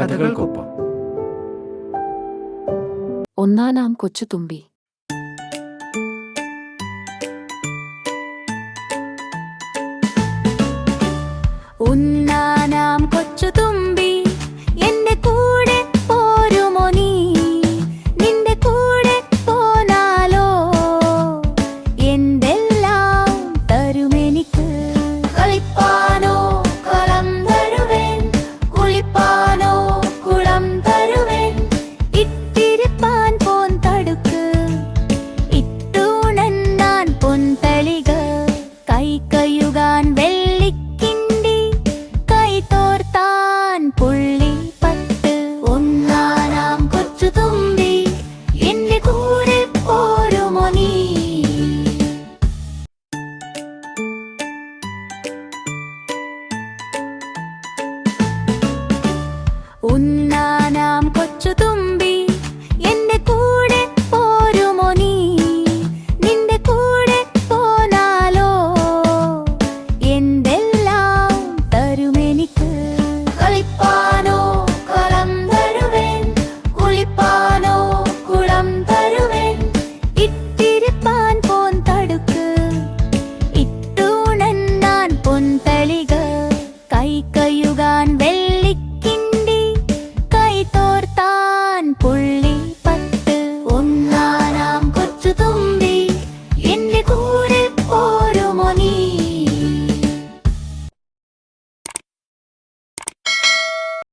കഥകൾക്കൊപ്പം. ഒന്നാനാം കൊച്ചുതുമ്പി. ഒന്നാനാം കൊച്ചുതുമ്പി чудово.